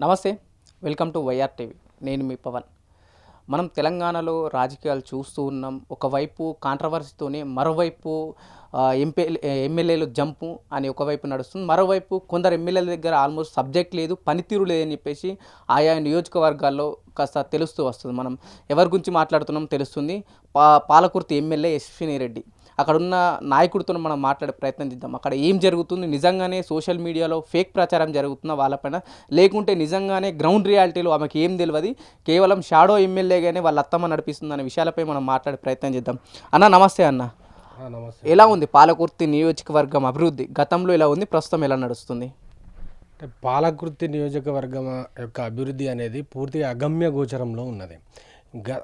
నమస్తే welcome to YR TV. నేను మీ పవన్. మనం తెలంగాణలో రాజకీయాలు చూస్తూ ఉన్నాం. ఒకవైపు కాంట్రవర్సీతోనే మరోవైపు ఎంపీ ఎమ్మెల్యేలు జంపు అని ఒకవైపు నడుస్తుంది. మరోవైపు కొందరు ఎమ్మెల్యేల దగ్గర ఆల్మోస్ట్ సబ్జెక్ట్ లేదు పనితీరు లేదని చెప్పేసి ఆయా నియోజకవర్గాల్లో కాస్త తెలుస్తూ వస్తుంది. మనం ఎవరి గురించి మాట్లాడుతున్నాం తెలుస్తుంది. పా పాలకుర్తి ఎమ్మెల్యే యశ్విని రెడ్డి అక్కడ ఉన్న నాయకుడితో మనం మాట్లాడే ప్రయత్నం చేద్దాం. అక్కడ ఏం జరుగుతుంది? నిజంగానే సోషల్ మీడియాలో ఫేక్ ప్రచారం జరుగుతుందా వాళ్ళపైన లేకుంటే నిజంగానే గ్రౌండ్ రియాలిటీలో ఆమెకి ఏం తెలియదు కేవలం షాడో ఎమ్మెల్యేగానే వాళ్ళ అత్తమ్మ నడిపిస్తుంది అనే విషయాలపై మనం మాట్లాడే ప్రయత్నం చేద్దాం. అన్న నమస్తే అన్న. ఎలా ఉంది పాలకుర్తి నియోజకవర్గం అభివృద్ధి? గతంలో ఎలా ఉంది? ప్రస్తుతం ఎలా నడుస్తుంది? అంటే పాలకృతి నియోజకవర్గం యొక్క అభివృద్ధి అనేది పూర్తిగా అగమ్య గోచరంలో ఉన్నది. గ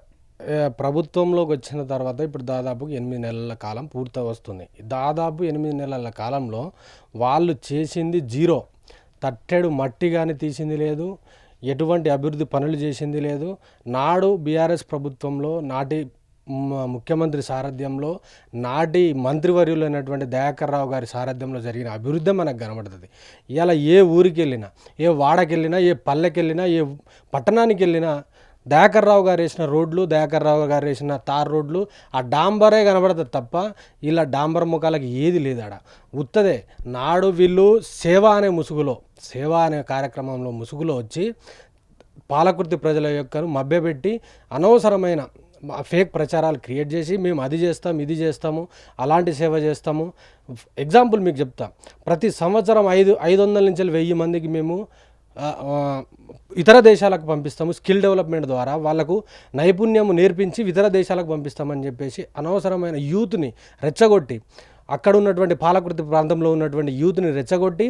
ప్రభుత్వంలోకి వచ్చిన తర్వాత ఇప్పుడు దాదాపు ఎనిమిది నెలల కాలం పూర్తి వస్తుంది. దాదాపు ఎనిమిది నెలల కాలంలో వాళ్ళు చేసింది జీరో. తట్టెడు మట్టి కానీ తీసింది లేదు. ఎటువంటి అభివృద్ధి పనులు చేసింది లేదు. నాడు బీఆర్ఎస్ ప్రభుత్వంలో నాటి ముఖ్యమంత్రి సారథ్యంలో నాటి మంత్రివర్యులైనటువంటి దయాకర్ రావు గారి సారథ్యంలో జరిగిన అభివృద్ధి మనకు కనబడుతుంది. ఇలా ఏ ఊరికి వెళ్ళినా ఏ వాడకి వెళ్ళినా ఏ పల్లెకి వెళ్ళినా ఏ పట్టణానికి వెళ్ళినా దయాకర్ రావు గారు వేసిన రోడ్లు దయాకర్ రావు గారు వేసిన తార్ రోడ్లు ఆ డాంబరే కనబడతది తప్ప ఇలా డాంబర్ ముఖాలకి ఏది లేదాడ. ఉత్తదే నాడు వీళ్ళు సేవ అనే ముసుగులో సేవ అనే కార్యక్రమంలో ముసుగులో వచ్చి పాలకుర్తి ప్రజల యొక్క మభ్యపెట్టి అనవసరమైన ఫేక్ ప్రచారాలు క్రియేట్ చేసి మేము అది చేస్తాం ఇది చేస్తాము అలాంటి సేవ చేస్తాము. ఎగ్జాంపుల్ మీకు చెప్తా. ప్రతి సంవత్సరం ఐదు ఐదు వందల నుంచి వెయ్యి మందికి మేము ఇతర దేశాలకు పంపిస్తాము స్కిల్ డెవలప్మెంట్ ద్వారా వాళ్ళకు నైపుణ్యం నేర్పించి ఇతర దేశాలకు పంపిస్తామని చెప్పేసి అనవసరమైన యూత్ని రెచ్చగొట్టి అక్కడ ఉన్నటువంటి పాలకృతి ప్రాంతంలో ఉన్నటువంటి యూత్ని రెచ్చగొట్టి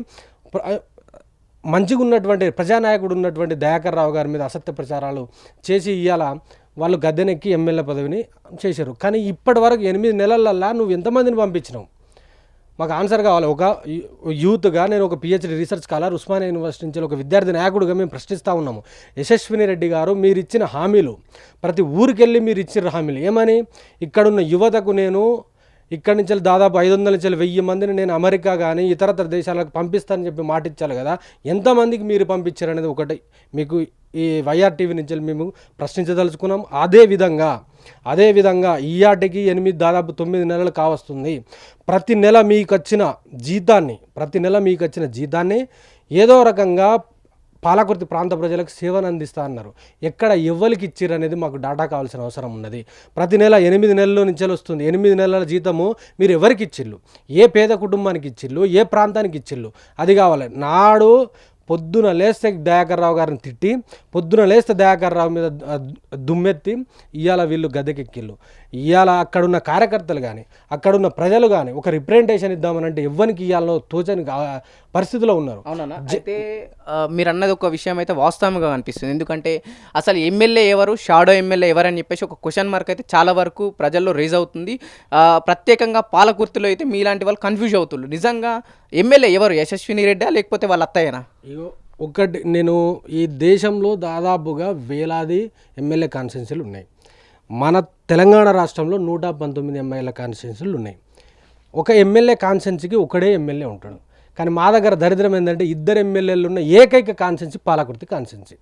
మంచిగా ఉన్నటువంటి ప్రజానాయకుడు ఉన్నటువంటి దయాకర్ రావు గారి మీద అసత్య ప్రచారాలు చేసి ఇవాళ వాళ్ళు గద్దెనెక్కి ఎమ్మెల్యే పదవిని చేశారు. కానీ ఇప్పటి వరకు ఎనిమిది నెలలల్లా నువ్వు ఎంతమందిని పంపించినావు? మాకు ఆన్సర్ కావాలి. ఒక యూత్గా నేను ఒక PhD research scholar Osmania university నుంచి ఒక విద్యార్థి నాయకుడిగా మేము ప్రశ్నిస్తూ ఉన్నాము. యశస్విని రెడ్డి గారు మీరు ఇచ్చిన హామీలు ప్రతి ఊరికెళ్ళి మీరు ఇచ్చిన హామీలు ఏమని? ఇక్కడున్న యువతకు నేను ఇక్కడి నుంచి దాదాపు ఐదు వందల నుంచి వెయ్యి మందిని నేను అమెరికా కానీ ఇతరతర దేశాలకు పంపిస్తానని చెప్పి మాట ఇచ్చారు కదా ఎంతమందికి మీరు పంపించారు అనేది ఒకటి. మీకు ఈ వైఆర్ టీవీ నుంచి మేము ప్రశ్నించదలుచుకున్నాం. అదే అదేవిధంగా ఈ ఆటకి ఎనిమిది దాదాపు తొమ్మిది నెలలు కావస్తుంది. ప్రతి నెల మీకు వచ్చిన జీతాన్ని ప్రతి నెల మీకు వచ్చిన జీతాన్ని ఏదో రకంగా పాలకుర్తి ప్రాంత ప్రజలకు సేవను అందిస్తా అన్నారు. ఎక్కడ ఎవ్వరికి ఇచ్చిర్రు అనేది మాకు డాటా కావాల్సిన అవసరం ఉన్నది. ప్రతి నెల ఎనిమిది నెలల నుంచి వస్తుంది. ఎనిమిది నెలల జీతము మీరు ఎవరికి ఇచ్చిళ్ళు ఏ పేద కుటుంబానికి ఇచ్చిళ్ళు ఏ ప్రాంతానికి ఇచ్చిళ్ళు అది కావాలి. నాడు పొద్దున లేస్తే దయాకర్ రావు గారిని తిట్టి పొద్దున లేస్తే దయాకర్ రావు మీద దుమ్మెత్తి ఇవాళ వీళ్ళు గద్దెకెక్కిళ్ళు. ఇవాళ అక్కడున్న కార్యకర్తలు కానీ అక్కడున్న ప్రజలు కానీ ఒక రిప్రజెంటేషన్ ఇద్దామనంటే ఎవ్వరికి ఇవాళ తోచని గా- పరిస్థితిలో ఉన్నారు. అవునన్నా అయితే మీరు అన్నది ఒక విషయం అయితే వాస్తవంగా అనిపిస్తుంది. ఎందుకంటే అసలు ఎమ్మెల్యే ఎవరు షాడో ఎమ్మెల్యే ఎవరని చెప్పేసి ఒక క్వశ్చన్ మార్క్ అయితే చాలా వరకు ప్రజల్లో రేజ్ అవుతుంది. ప్రత్యేకంగా పాలకుర్తిలో అయితే మీలాంటి వాళ్ళు కన్ఫ్యూజ్ అవుతున్నారు నిజంగా ఎమ్మెల్యే ఎవరు? యశస్విని రెడ్డా లేకపోతే వాళ్ళ అత్తయ్యనా? ఇగో ఒకటి నేను ఈ దేశంలో దాదాపుగా వేలాది ఎమ్మెల్యే కాన్స్టిట్యున్సీలు ఉన్నాయి. మన తెలంగాణ రాష్ట్రంలో నూట పంతొమ్మిది ఎమ్మెల్యే కాన్స్టిట్యున్సీలు ఉన్నాయి. ఒక ఎమ్మెల్యే కాన్స్టిట్యున్సీకి ఒకడే ఎమ్మెల్యే ఉంటాడు. కానీ మా దగ్గర దరిద్రం ఏంటంటే ఇద్దరు ఎమ్మెల్యేలు ఉన్న ఏకైక కాన్స్టిట్యున్సీ పాలకుర్తి కాన్స్టిట్యున్సీ.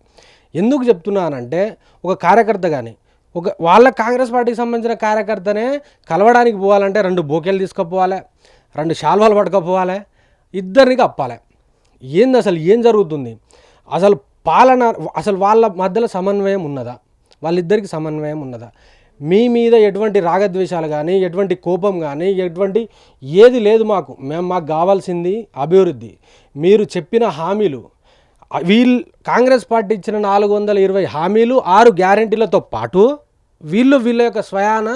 ఎందుకు చెప్తున్నానంటే ఒక కార్యకర్త కానీ ఒక వాళ్ళ కాంగ్రెస్ పార్టీకి సంబంధించిన కార్యకర్తనే కలవడానికి పోవాలంటే రెండు బోకెలు తీసుకుపోవాలి రెండు శాల్వాలు పట్టుకపోవాలి ఇద్దరిని కప్పాలి. ఏంది అసలు ఏం జరుగుతుంది? అసలు పాలన అసలు వాళ్ళ మధ్యలో సమన్వయం ఉన్నదా? వాళ్ళిద్దరికి సమన్వయం ఉన్నదా? మీ మీద ఎటువంటి రాగద్వేషాలు కానీ ఎటువంటి కోపం కానీ ఎటువంటి ఏది లేదు మాకు. మేము మాకు కావాల్సింది అభివృద్ధి. మీరు చెప్పిన హామీలు వీళ్ళు కాంగ్రెస్ పార్టీ ఇచ్చిన నాలుగు వందల ఇరవై హామీలు ఆరు గ్యారెంటీలతో పాటు వీళ్ళు వీళ్ళ యొక్క స్వయాన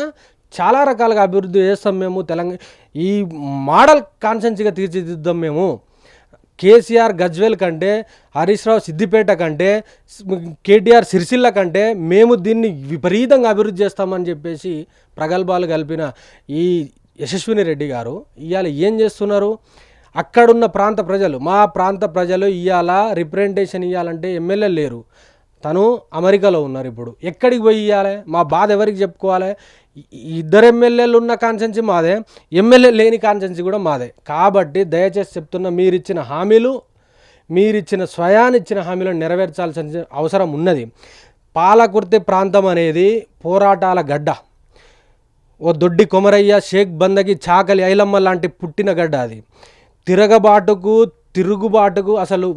చాలా రకాలుగా అభివృద్ధి చేస్తాం మేము తెలంగాణ ఈ మోడల్ కాన్సెన్సీగా తీర్చిదిద్దాం మేము. కేసీఆర్ గజ్వేల్ కంటే హరీష్ రావు సిద్దిపేట కంటే కేటీఆర్ సిరిసిల్ల కంటే మేము దీన్ని విపరీతంగా అభివృద్ధి చేస్తామని చెప్పేసి ప్రగల్భాలు కలిపిన ఈ యశస్విని రెడ్డి గారు ఇవాళ ఏం చేస్తున్నారు? అక్కడున్న ప్రాంత ప్రజలు మా ప్రాంత ప్రజలు ఇవాళ రిప్రజెంటేషన్ ఇవ్వాలంటే ఎమ్మెల్యే లేరు. తను అమెరికాలో ఉన్నారు ఇప్పుడు. ఎక్కడికి పోయి ఇవ్వాలి మా బాధ ఎవరికి చెప్పుకోవాలి? ఇద్దరు ఎమ్మెల్యేలు ఉన్న కాన్సెన్సీ మాదే ఎమ్మెల్యే లేని కాన్సెన్సీ కూడా మాదే. కాబట్టి దయచేసి చెప్తున్న మీరిచ్చిన హామీలు మీరిచ్చిన స్వయానిచ్చిన హామీలను నెరవేర్చాల్సిన అవసరం ఉన్నది. పాలకుర్తి ప్రాంతం అనేది పోరాటాల గడ్డ. ఓ దొడ్డి కొమరయ్య షేక్ బందకి చాకలి ఐలమ్మ లాంటి పుట్టిన గడ్డ అది. తిరగబాటుకు తిరుగుబాటుకు అసలు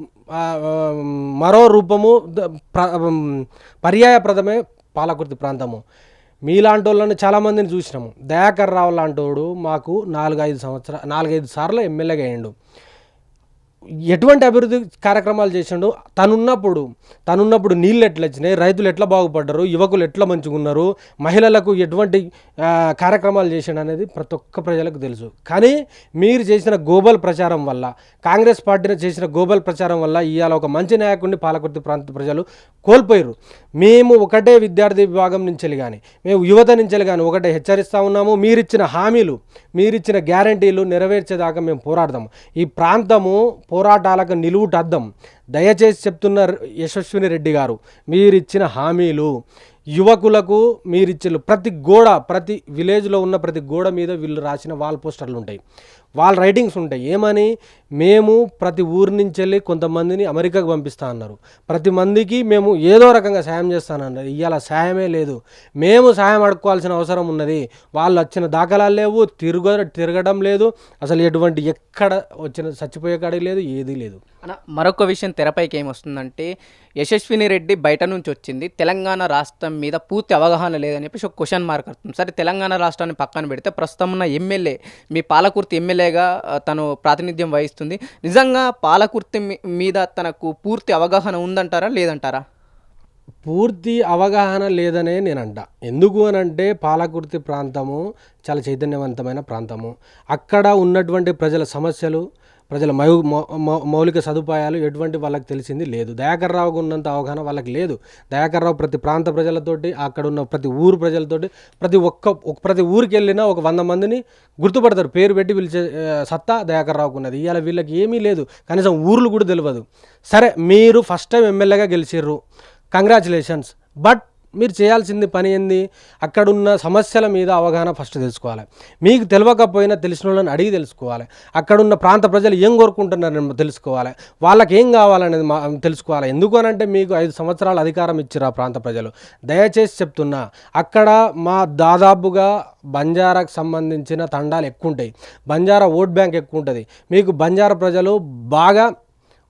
మరో రూపము పర్యాయప్రదమే పాలకుర్తి ప్రాంతము. మీలాంటి వాళ్ళని చాలామందిని చూసినాము. దయాకర్ రావు లాంటోడు మాకు నాలుగైదు సంవత్సరాలు నాలుగైదు సార్లు ఎమ్మెల్యేగా అయ్యిండు. ఎటువంటి అభివృద్ధి కార్యక్రమాలు చేసిండు? తనున్నప్పుడు తనున్నప్పుడు నీళ్ళు ఎట్లా వచ్చినాయి? రైతులు ఎట్లా బాగుపడ్డారు? యువకులు ఎట్లా మంచుకున్నారు మహిళలకు ఎటువంటి కార్యక్రమాలు చేసిండు అనేది ప్రతి ఒక్క ప్రజలకు తెలుసు. కానీ మీరు చేసిన గ్లోబల్ ప్రచారం వల్ల కాంగ్రెస్ పార్టీని చేసిన గోబల్ ప్రచారం వల్ల ఇవాళ ఒక మంచి నాయకుడిని పాలకుర్తి ప్రాంత ప్రజలు కోల్పోయారు మేము ఒకటే విద్యార్థి విభాగం నుంచి కానీ మేము యువత నుంచి కానీ ఒకటే హెచ్చరిస్తూ ఉన్నాము. మీరిచ్చిన హామీలు మీరిచ్చిన గ్యారంటీలు నెరవేర్చేదాకా మేము పోరాడదాము ఈ ప్రాంతము పోరాటాలకు నిలువుటద్దం. దయచేసి చెప్తున్న యశస్విని రెడ్డి గారు మీరిచ్చిన హామీలు యువకులకు మీరిచ్చిన ప్రతి గోడ ప్రతి విలేజ్లో ఉన్న ప్రతి గోడ మీద వీళ్ళు రాసిన వాల్ పోస్టర్లు ఉంటాయి వాళ్ళ రైటింగ్స్ ఉంటాయి. ఏమని? మేము ప్రతి ఊరి నుంచి వెళ్ళి కొంతమందిని అమెరికాకు పంపిస్తా అన్నారు. ప్రతి మందికి మేము ఏదో రకంగా సాయం చేస్తానన్నారు ఇవాళ సాయమే లేదు. మేము సాయం అడుక్కోవాల్సిన అవసరం ఉన్నది. వాళ్ళు వచ్చిన దాఖలాలు లేవు. తిరుగ తిరగడం లేదు. అసలు ఎటువంటి ఎక్కడ వచ్చిన చచ్చిపోయే కాడికి లేదు. ఏదీ లేదు. మరొక విషయం తెరపైకి ఏమొస్తుందంటే యశస్విని రెడ్డి బయట నుంచి వచ్చింది. తెలంగాణ రాష్ట్రం మీద పూర్తి అవగాహన లేదని చెప్పేసి ఒక క్వశ్చన్ మార్క్ అవుతుంది సరే తెలంగాణ రాష్ట్రాన్ని పక్కన పెడితే ప్రస్తుతం ఉన్న ఎమ్మెల్యే మీ పాలకుర్తి ఎమ్మెల్యేగా తను ప్రాతినిధ్యం వహిస్తుంది. నిజంగా పాలకుర్తి మీద తనకు పూర్తి అవగాహన ఉందంటారా లేదంటారా? పూర్తి అవగాహన లేదనే నేను అంట ఎందుకు అని అంటే పాలకుర్తి ప్రాంతము చాలా చైతన్యవంతమైన ప్రాంతము. అక్కడ ఉన్నటువంటి ప్రజల సమస్యలు ప్రజల మౌ మౌ- మౌలిక సదుపాయాలు ఎటువంటి వాళ్ళకి తెలిసింది లేదు. దయాకర్ రావుకు ఉన్నంత అవగాహన వాళ్ళకి లేదు. దయాకర్ రావు ప్రతి ప్రాంత ప్రజలతోటి అక్కడ ఉన్న ప్రతి ఊరు ప్రజలతోటి ప్రతి ఒక్క ఒక- ప్రతి ఊరికి వెళ్ళినా ఒక వంద మందిని గుర్తుపడతారు. పేరు పెట్టి పిలిచే సత్తా దయాకర్ రావుకు ఉన్నది. ఇవాళ వీళ్ళకి ఏమీ లేదు. కనీసం ఊర్లు కూడా తెలియదు సరే మీరు ఫస్ట్ టైం ఎమ్మెల్యేగా గెలిచిర్రు. కంగ్రాచులేషన్స్ బట్ మీరు చేయాల్సింది పని ఏంది? అక్కడున్న సమస్యల మీద అవగాహన ఫస్ట్ తెలుసుకోవాలి. మీకు తెలియకపోయినా తెలిసిన వాళ్ళని అడిగి తెలుసుకోవాలి. అక్కడున్న ప్రాంత ప్రజలు ఏం కోరుకుంటున్నారని తెలుసుకోవాలి. వాళ్ళకి ఏం కావాలనేది మా తెలుసుకోవాలి. ఎందుకు అని అంటే మీకు ఐదు సంవత్సరాల అధికారం ఇచ్చారు ఆ ప్రాంత ప్రజలు. దయచేసి చెప్తున్నా అక్కడ మా దాదాపుగా బంజారాకు సంబంధించిన తండాలు ఎక్కువ ఉంటాయి బంజారా ఓట్ బ్యాంక్ ఎక్కువ ఉంటుంది మీకు బంజారా ప్రజలు బాగా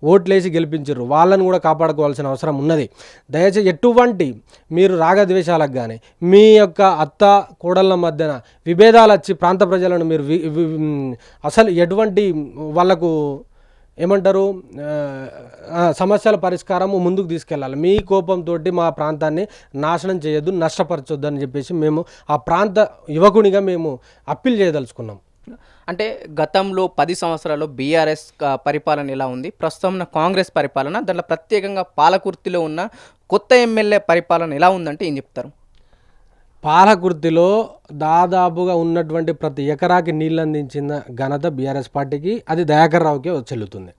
ఓట్లేసి గెలిపించారు వాళ్ళని కూడా కాపాడుకోవాల్సిన అవసరం ఉన్నది. దయచేసి ఎటువంటి మీరు రాగద్వేషాలకు కానీ మీ యొక్క అత్త కోడళ్ళ మధ్యన విభేదాలు వచ్చి ప్రాంత ప్రజలను మీరు వి- అసలు ఎటువంటి వాళ్ళకు ఏమంటారు సమస్యల పరిష్కారము ముందుకు తీసుకెళ్ళాలి. మీ కోపంతో మా ప్రాంతాన్ని నాశనం చేయొద్దు నష్టపరచొద్దు అని చెప్పేసి మేము ఆ ప్రాంత యువకునిగా మేము అప్పీల్ చేయదలుచుకున్నాం. అంటే గతంలో పది సంవత్సరాల్లో బీఆర్ఎస్ పరిపాలన ఎలా ఉంది? ప్రస్తుతం కాంగ్రెస్ పరిపాలన దాంట్లో ప్రత్యేకంగా పాలకుర్తిలో ఉన్న కొత్త ఎమ్మెల్యే పరిపాలన ఎలా ఉందంటే ఏం చెప్తారు? పాలకుర్తిలో దాదాపుగా ఉన్నటువంటి ప్రతి ఎకరాకి నీళ్ళు అందించిన ఘనత బీఆర్ఎస్ పార్టీకి అది దయాకర్ రావుకే చెల్లుతుంది.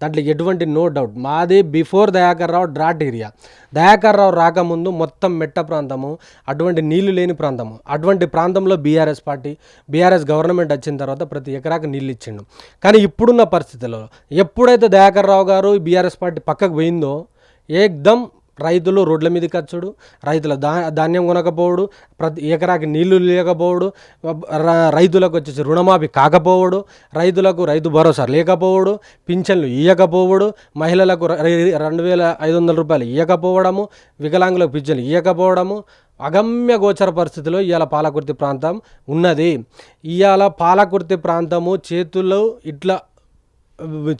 దాంట్లో ఎటువంటి నో డౌట్ మాది before Dayakar Rao drought area Dayakar Rao రాకముందు మొత్తం మెట్ట ప్రాంతము అటువంటి నీళ్ళు లేని ప్రాంతము. అటువంటి ప్రాంతంలో బీఆర్ఎస్ పార్టీ బీఆర్ఎస్ గవర్నమెంట్ వచ్చిన తర్వాత ప్రతి ఎకరాకి నీళ్ళు ఇచ్చిండు. కానీ ఇప్పుడున్న పరిస్థితుల్లో ఎప్పుడైతే దయాకర్ రావు గారు బీఆర్ఎస్ పార్టీ పక్కకు పోయిందో ఏకదం రైతులు రోడ్ల మీదకి వచ్చుడు రైతుల దా ధాన్యం కొనకపోవడు ప్రతి ఎకరాకి నీళ్ళు లేకపోవడు రైతులకు వచ్చేసి రుణమాఫీ కాకపోవడు రైతులకు రైతు భరోసా లేకపోవడు పింఛన్లు ఇవ్వకపోవడు మహిళలకు రెండు వేల ఐదు వందల రూపాయలు ఇవ్వకపోవడము వికలాంగులకు పింఛన్లు ఇవ్వకపోవడము అగమ్య గోచర పరిస్థితిలో ఇవాళ పాలకుర్తి ప్రాంతం ఉన్నది. ఇవాళ పాలకుర్తి ప్రాంతము చేతుల్లో ఇట్లా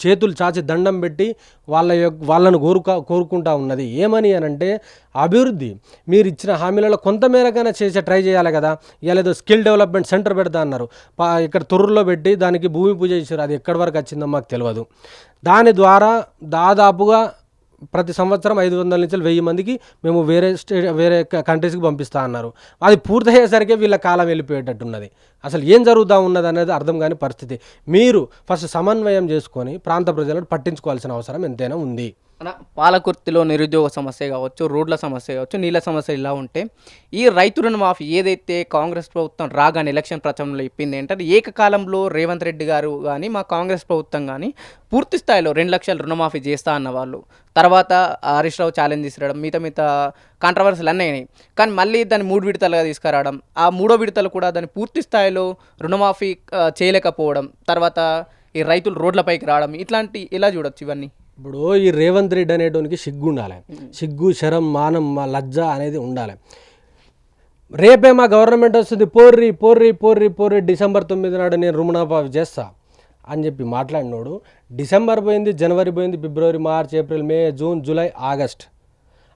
చేతులు చాచి దండం పెట్టి వాళ్ళ యొక్క వాళ్ళను కోరుక కోరుకుంటా ఉన్నది. ఏమని అని అంటే అభివృద్ధి మీరు ఇచ్చిన హామీలలో కొంతమేరకైనా చేసే ట్రై చేయాలి కదా. ఏదో స్కిల్ డెవలప్మెంట్ సెంటర్ పెడతా అన్నారు. ఇక్కడ తొర్రులో పెట్టి దానికి భూమి పూజ చేశారు. అది ఎక్కడి వరకు వచ్చిందో మాకు తెలియదు దాని ద్వారా దాదాపుగా ప్రతి సంవత్సరం ఐదు వందల నుంచి వెయ్యి మందికి మేము వేరే స్టే వేరే కంట్రీస్కి పంపిస్తా అన్నారు. అది పూర్తయ్యేసరికి వీళ్ళ కాలం వెళ్ళిపోయేటట్టున్నది. అసలు ఏం జరుగుతూ ఉన్నది అనేది అర్థం కాని పరిస్థితి. మీరు ఫస్ట్ సమన్వయం చేసుకొని ప్రాంత ప్రజలను పట్టించుకోవాల్సిన అవసరం ఎంతైనా ఉంది. పాలకుర్తిలో నిరుద్యోగ సమస్య కావచ్చు రోడ్ల సమస్య కావచ్చు నీళ్ళ సమస్య ఇలా ఉంటే ఈ రైతు రుణమాఫీ ఏదైతే కాంగ్రెస్ ప్రభుత్వం రాగానే ఎలక్షన్ ప్రచారంలో ఇప్పింది ఏంటంటే ఏకకాలంలో రేవంత్ రెడ్డి గారు కానీ మా కాంగ్రెస్ ప్రభుత్వం కానీ పూర్తి స్థాయిలో రెండు లక్షలు రుణమాఫీ చేస్తా అన్న వాళ్ళు. తర్వాత హరీష్ రావు ఛాలెంజ్ తీసుకురావడం మిగతా మిగతా కాంట్రవర్సీలు అన్నీ అయినాయి. కానీ మళ్ళీ దాన్ని మూడు విడతలుగా తీసుకురావడం ఆ మూడో విడతలు కూడా దాన్ని పూర్తి స్థాయిలో రుణమాఫీ చేయలేకపోవడం తర్వాత ఈ రైతులు రోడ్లపైకి రావడం ఇట్లాంటి ఎలా చూడొచ్చు ఇవన్నీ? ఇప్పుడు ఈ రేవంత్ రెడ్డి అనేటోనికి సిగ్గు ఉండాలి. సిగ్గు శరం మానం మా లజ్జ అనేది ఉండాలి. రేపే మా గవర్నమెంట్ వస్తుంది పోర్రి పోర్రి పోర్రి పోర్రి డిసెంబర్ తొమ్మిది నాడు నేను రుణమాఫీ చేస్తా అని చెప్పి మాట్లాడినోడు. డిసెంబర్ పోయింది జనవరి పోయింది ఫిబ్రవరి March April May June July August.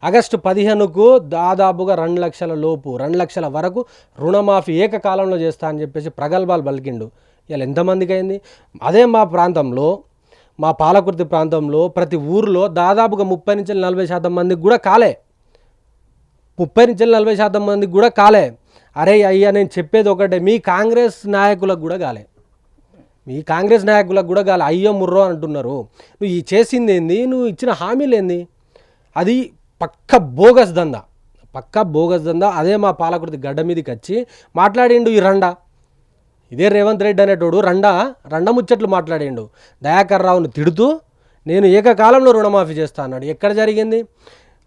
August పదిహేనుకు దాదాపుగా రెండు లక్షల లోపు రెండు లక్షల వరకు రుణమాఫీ ఏకకాలంలో చేస్తా అని చెప్పేసి ప్రగల్భాలు పలికిండు. ఇలా ఎంతమందికి అయింది అదే మా ప్రాంతంలో మా పాలకుర్తి ప్రాంతంలో ప్రతి ఊరిలో దాదాపుగా ముప్పై నుంచి నలభై శాతం మందికి కూడా కాలే. ముప్పై నుంచి నలభై శాతం మందికి కూడా కాలే. అరే అయ్యా నేను చెప్పేది ఒకటే మీ కాంగ్రెస్ నాయకులకు కూడా కాలే. మీ కాంగ్రెస్ నాయకులకు కూడా కాలే. అయ్యో ముర్రో అంటున్నారు. నువ్వు ఈ చేసింది ఏంది? నువ్వు ఇచ్చిన హామీలు ఏంది? అది పక్క బోగస్ దందా. పక్క బోగస్ దందా. అదే మా పాలకుర్తి గడ్డ మీదకి వచ్చి మాట్లాడిండు ఈ రండా. ఇదే రేవంత్ రెడ్డి అనేటోడు రండా రండ ముచ్చట్లు మాట్లాడిండు. దయాకర్ రావును తిడుతూ నేను ఏకకాలంలో రుణమాఫీ చేస్తా అన్నాడు. ఎక్కడ జరిగింది?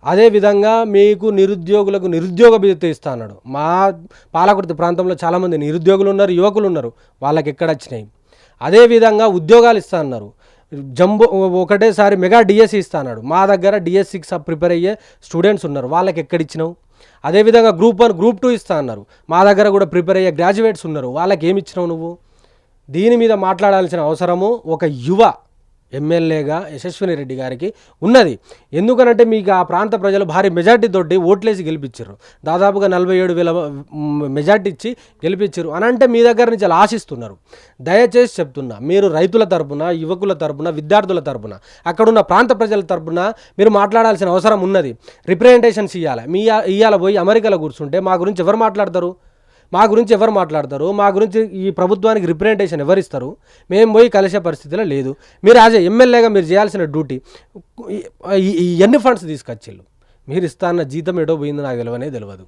అదేవిధంగా మీకు నిరుద్యోగులకు నిరుద్యోగ భీత ఇస్తా అన్నాడు. మా పాలకుర్తి ప్రాంతంలో చాలామంది నిరుద్యోగులు ఉన్నారు యువకులు ఉన్నారు. వాళ్ళకి ఎక్కడ వచ్చినాయి? అదేవిధంగా ఉద్యోగాలు ఇస్తా అన్నారు. జంబో ఒకటేసారి మెగా డిఎస్సి ఇస్తా అన్నాడు. మా దగ్గర డిఎస్సికి ప్రిపేర్ అయ్యే స్టూడెంట్స్ ఉన్నారు. వాళ్ళకి ఎక్కడ ఇచ్చినావు? అదేవిధంగా గ్రూప్ వన్ గ్రూప్ టూ ఇస్తా అన్నారు. మా దగ్గర కూడా ప్రిపేర్ అయ్యే గ్రాడ్యుయేట్స్ ఉన్నారు. వాళ్ళకి ఏమి ఇచ్చినావు నువ్వు? దీని మీద మాట్లాడాల్సిన అవసరము ఒక యువ ఎమ్మెల్యేగా యశస్విని రెడ్డి గారికి ఉన్నది. ఎందుకనంటే మీకు ఆ ప్రాంత ప్రజలు భారీ మెజార్టీ తోటి ఓట్లేసి గెలిపించారు. దాదాపుగా నలభై ఏడు వేల మెజార్టీ ఇచ్చి గెలిపించారు. అని అంటే మీ దగ్గర నుంచి అలా ఆశిస్తున్నారు. దయచేసి చెప్తున్నా మీరు రైతుల తరపున యువకుల తరపున విద్యార్థుల తరపున అక్కడున్న ప్రాంత ప్రజల తరపున మీరు మాట్లాడాల్సిన అవసరం ఉన్నది. రిప్రజెంటేషన్స్ ఇవ్వాలి మీ ఇవ్వాలి పోయి అమెరికాలో కూర్చుంటే మా గురించి ఎవరు మాట్లాడతారు? మా గురించి ఎవరు మాట్లాడతారు? మా గురించి ఈ ప్రభుత్వానికి రిప్రజెంటేషన్ ఎవరు ఇస్తారు? మేము పోయి కలిసే పరిస్థితిలో లేదు. మీరు యాజ్ ఎమ్మెల్యేగా మీరు చేయాల్సిన డ్యూటీ ఈ- ఎన్ని ఫండ్స్ తీసుకొచ్చిళ్ళు? మీరు ఇస్తా అన్న జీతం ఏటో పోయిందో నాకు తెలియనే తెలియదు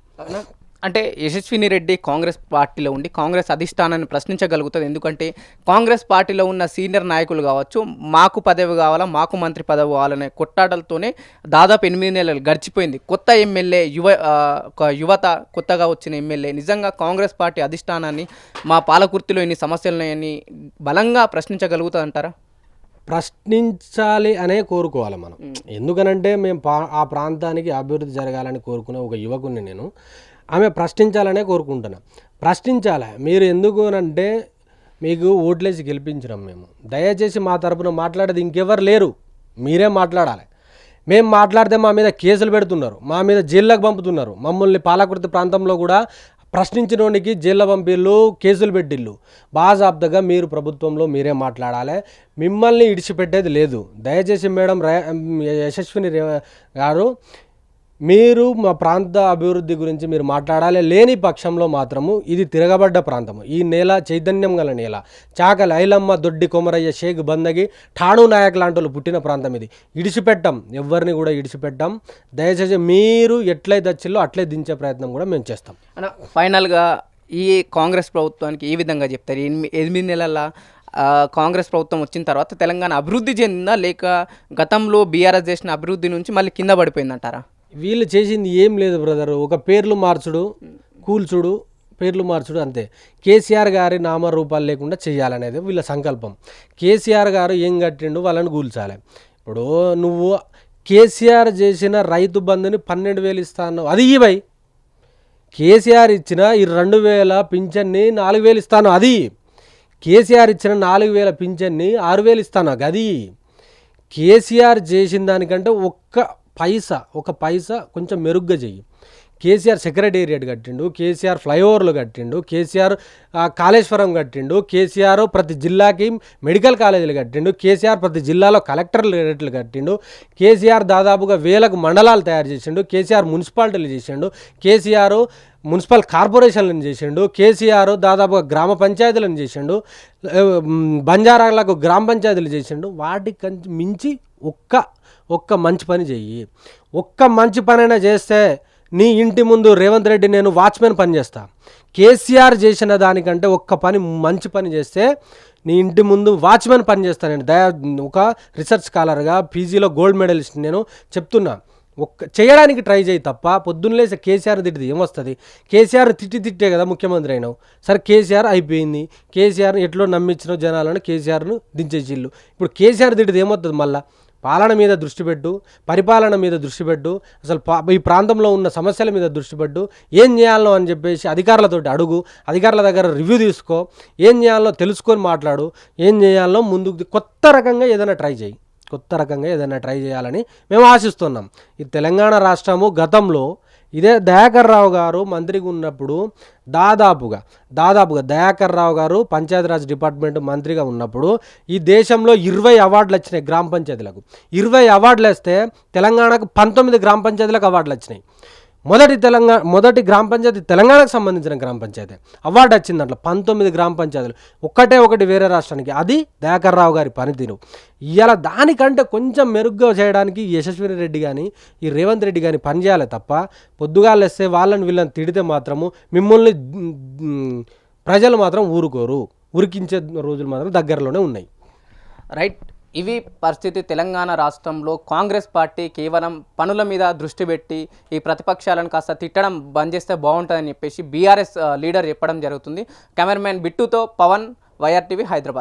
అంటే యశస్విని రెడ్డి కాంగ్రెస్ పార్టీలో ఉండి కాంగ్రెస్ అధిష్టానాన్ని ప్రశ్నించగలుగుతుంది ఎందుకంటే కాంగ్రెస్ పార్టీలో ఉన్న సీనియర్ నాయకులు కావచ్చు మాకు పదవి కావాలా మాకు మంత్రి పదవి కావాలనే కొట్టాటలతోనే దాదాపు ఎనిమిది నెలలు గడిచిపోయింది. కొత్త ఎమ్మెల్యే యువ యువత కొత్తగా వచ్చిన ఎమ్మెల్యే. నిజంగా కాంగ్రెస్ పార్టీ అధిష్టానాన్ని మా పాలకుర్తిలో ఇన్ని సమస్యలు ఉన్నాయని బలంగా ప్రశ్నించగలుగుతుంది అంటారా ప్రశ్నించాలి అనే కోరుకోవాలి మనం. ఎందుకనంటే మేము ఆ ప్రాంతానికి అభివృద్ధి జరగాలని కోరుకునే ఒక యువకుని నేను. ఆమె ప్రశ్నించాలనే కోరుకుంటున్నాను ప్రశ్నించాలి? మీరు ఎందుకు అంటే మీకు ఓట్లేసి గెలిపించినాం మేము. దయచేసి మా తరపున మాట్లాడేది ఇంకెవరు లేరు. మీరే మాట్లాడాలి. మేము మాట్లాడితే మా మీద కేసులు పెడుతున్నారు. మా మీద జైల్లోకి పంపుతున్నారు. మమ్మల్ని పాలకుర్తి ప్రాంతంలో కూడా ప్రశ్నించినోనికి జైల్లో పంపిళ్ళు కేసులు పెట్టిళ్ళు. బాజాబ్దగా మీరు ప్రభుత్వంలో మీరే మాట్లాడాలి. మిమ్మల్ని ఇడిచిపెట్టేది లేదు. దయచేసి మేడం యశస్విని రే గారు మీరు మా ప్రాంత అభివృద్ధి గురించి మీరు మాట్లాడాలి లేని పక్షంలో మాత్రము ఇది తిరగబడ్డ ప్రాంతము. ఈ నేల చైతన్యం గల నేల. చాకలి ఐలమ్మ దొడ్డి కొమరయ్య షేక్ బందగి ఠాణు నాయక్ లాంటి వాళ్ళు పుట్టిన ప్రాంతం ఇది. ఇడిచిపెట్టాం. ఎవరిని కూడా ఇడిచిపెట్టాం. దయచేసి మీరు ఎట్లయితే వచ్చిల్లో అట్లే దించే ప్రయత్నం కూడా మేము చేస్తాం. ఫైనల్గా ఈ కాంగ్రెస్ ప్రభుత్వానికి ఏ విధంగా చెప్తారు? ఎనిమిది ఎనిమిది నెలల కాంగ్రెస్ ప్రభుత్వం వచ్చిన తర్వాత తెలంగాణ అభివృద్ధి చెందిందా? లేక గతంలో బీఆర్ఎస్ చేసిన అభివృద్ధి నుంచి మళ్ళీ కింద పడిపోయిందంటారా? వీళ్ళు చేసింది ఏం లేదు బ్రదర్ ఒక పేర్లు మార్చుడు కూల్చుడు పేర్లు మార్చుడు అంతే. కేసీఆర్ గారి నామరూపాలు లేకుండా చేయాలనేది వీళ్ళ సంకల్పం. కేసీఆర్ గారు ఏం కట్టిండు? వాళ్ళని కూల్చాలి. ఇప్పుడు నువ్వు కేసీఆర్ చేసిన రైతు బంధుని పన్నెండు వేలు ఇస్తా అన్నావు. అది ఇవై కేసీఆర్ ఇచ్చిన ఈ రెండు వేల పింఛన్ని నాలుగు వేలు ఇస్తాను అది కేసీఆర్ ఇచ్చిన నాలుగు వేల పింఛన్ని ఆరు వేలు ఇస్తాను అది కేసీఆర్ చేసిన దానికంటే ఒక్క పైసా ఒక పైసా కొంచెం మెరుగ్గా చెయ్యి. కేసీఆర్ సెక్రటేరియట్ కట్టిండు కేసీఆర్ ఫ్లైఓవర్లు కట్టిండు కేసీఆర్ కాళేశ్వరం కట్టిండు కేసీఆర్ ప్రతి జిల్లాకి మెడికల్ కాలేజీలు కట్టిండు కేసీఆర్ ప్రతి జిల్లాలో కలెక్టర్లు రేట్లు కట్టిండు కేసీఆర్ దాదాపుగా వేలకు మండలాలు తయారు చేసిండు కేసీఆర్ మున్సిపాలిటీలు చేసిండు కేసీఆర్ మున్సిపల్ కార్పొరేషన్లను చేసిండు కేసీఆర్ దాదాపుగా గ్రామ పంచాయతీలను చేసిండు బంజారాలకు గ్రామ పంచాయతీలు చేసిండు వాటికి మించి ఒక్క ఒక్క మంచి పని చెయ్యి. ఒక్క మంచి పనైనా చేస్తే నీ ఇంటి ముందు రేవంత్ రెడ్డి నేను వాచ్మెన్ పని చేస్తా. కేసీఆర్ చేసిన దానికంటే ఒక్క పని మంచి పని చేస్తే నీ ఇంటి ముందు వాచ్మెన్ పని చేస్తా. నేను దయా ఒక రీసెర్చ్ స్కాలర్గా పీజీలో గోల్డ్ మెడలిస్ట్ నేను చెప్తున్నా. ఒక్క చేయడానికి ట్రై చేయి తప్ప పొద్దున్నలేసి కేసీఆర్ తిట్టిది ఏమొస్తుంది కేసీఆర్ తిట్టి తిట్టే కదా ముఖ్యమంత్రి అయినావు. సరే కేసీఆర్ అయిపోయింది. కేసీఆర్ ఎట్లో నమ్మించిన జనాలను కేసీఆర్ను దించేసిళ్ళు. ఇప్పుడు కేసీఆర్ తిట్టిది ఏమవుతుంది మళ్ళీ? పాలన మీద దృష్టి పెట్టు పరిపాలన మీద దృష్టి పెట్టు అసలు పా ఈ ప్రాంతంలో ఉన్న సమస్యల మీద దృష్టి పెట్టు ఏం చేయాలో అని చెప్పేసి అధికారులతోటి అడుగు అధికారుల దగ్గర రివ్యూ తీసుకో ఏం చేయాలో తెలుసుకొని మాట్లాడు ఏం చేయాలో ముందుకు కొత్త రకంగా ఏదైనా ట్రై చేయి కొత్త రకంగా ఏదైనా ట్రై చేయాలని మేము ఆశిస్తున్నాం. ఈ తెలంగాణ రాష్ట్రము గతంలో ఇదే దయాకర్ రావు గారు మంత్రిగా ఉన్నప్పుడు దాదాపుగా దాదాపుగా దయాకర్ రావు గారు పంచాయతీరాజ్ డిపార్ట్మెంట్ మంత్రిగా ఉన్నప్పుడు ఈ దేశంలో ఇరవై అవార్డులు వచ్చినాయి గ్రామ పంచాయతీలకు. ఇరవై అవార్డులు వేస్తే తెలంగాణకు పంతొమ్మిది గ్రామ పంచాయతీలకు అవార్డులు వచ్చినాయి. మొదటి తెలంగాణ మొదటి గ్రామ పంచాయతీ తెలంగాణకు సంబంధించిన గ్రామ పంచాయతీ. అవార్డు వచ్చింది దాంట్లో పంతొమ్మిది గ్రామ పంచాయతీలు. ఒక్కటే ఒకటి వేరే రాష్ట్రానికి. అది దయాకర్ రావు గారి పనితీరు. ఇలా దానికంటే కొంచెం మెరుగ్గా చేయడానికి యశస్విని రెడ్డి కానీ ఈ రేవంత్ రెడ్డి కానీ పనిచేయాలి తప్ప పొద్దుగాలు వేస్తే వాళ్ళని వీళ్ళని తిడితే మాత్రము మిమ్మల్ని ప్రజలు మాత్రం ఊరుకోరు. ఉరికించే రోజులు మాత్రం దగ్గరలోనే ఉన్నాయి. రైట్. ఇవి పరిస్థితి తెలంగాణ రాష్ట్రంలో కాంగ్రెస్ పార్టీ కేవలం పనుల మీద దృష్టి పెట్టి ఈ ప్రతిపక్షాలను కాస్త తిట్టడం బంద్ చేస్తే బాగుంటుందని చెప్పేసి బీఆర్ఎస్ లీడర్ చెప్పడం జరుగుతుంది. కెమెరామెన్ బిట్టుతో పవన్ వైఆర్టీవీ హైదరాబాద్.